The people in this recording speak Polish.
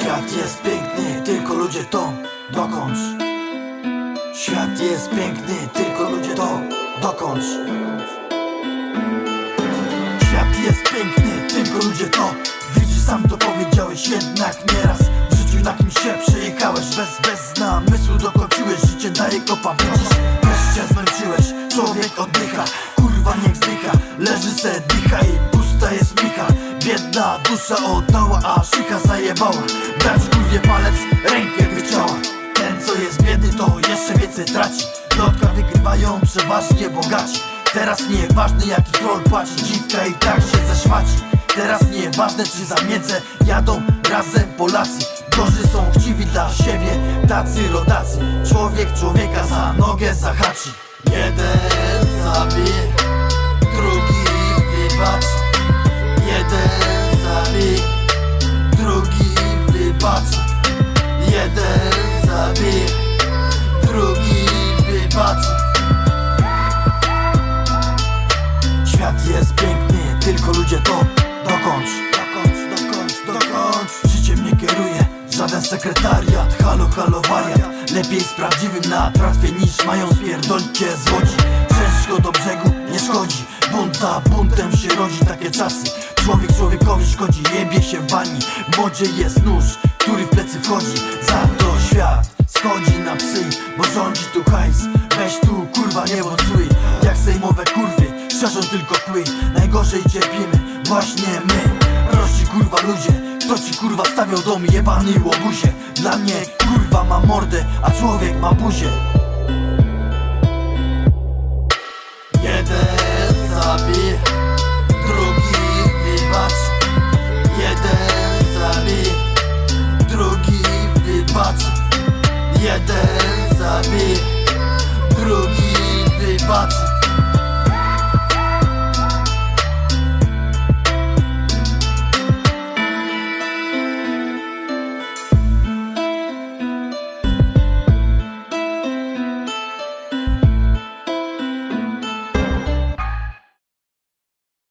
Świat jest piękny, tylko ludzie to dokończ Świat jest piękny, tylko ludzie to dokończ Świat jest piękny, tylko ludzie to Widzisz, sam to powiedziałeś jednak nieraz. W życiu na kim się przejechałeś bez, bez namysłu Dokończyłeś życie, daje kopa, widzisz? Też się zmęczyłeś, człowiek oddycha Kurwa niech zdycha, leży se dycha i pusta jest micha. Biedna dusza oddała, a szycha zajebała. Dać kurwie palec, rękę wycięła Ten co jest biedny to jeszcze więcej traci. Lotka wygrywają przeważnie bogaci. Teraz nieważne jaki troll płaci. Dziwka i tak się zeszmaci Teraz nieważne czy za miedzę jadą razem Polacy. Gorzy są chciwi dla siebie, tacy rodacy. Człowiek człowieka za nogę zahaczy. Jeden zabije, kieruje, żaden sekretariat. Halo, halo, wariat. Lepiej z prawdziwym na tratwie niż mają spierdolicie z łodzi. Ciężko do brzegu nie szkodzi. Bunt za buntem się rodzi takie czasy. Człowiek człowiekowi szkodzi, jebie się w bani. Modzie jest nóż, który w plecy wchodzi. Za to świat schodzi na psy Bo rządzi tu hajs. Weź tu kurwa nie bądź zły Jak sejmowe kurwy Szerzą tylko kły. Najgorzej cierpimy Właśnie my kurwa ludzie Kto ci kurwa stawiał dom jebany łobuzie. Dla mnie kurwa ma mordę, a człowiek ma buzię. Jeden zabij, drugi wybacz. Jeden zabij, drugi wybacz. Jeden zabij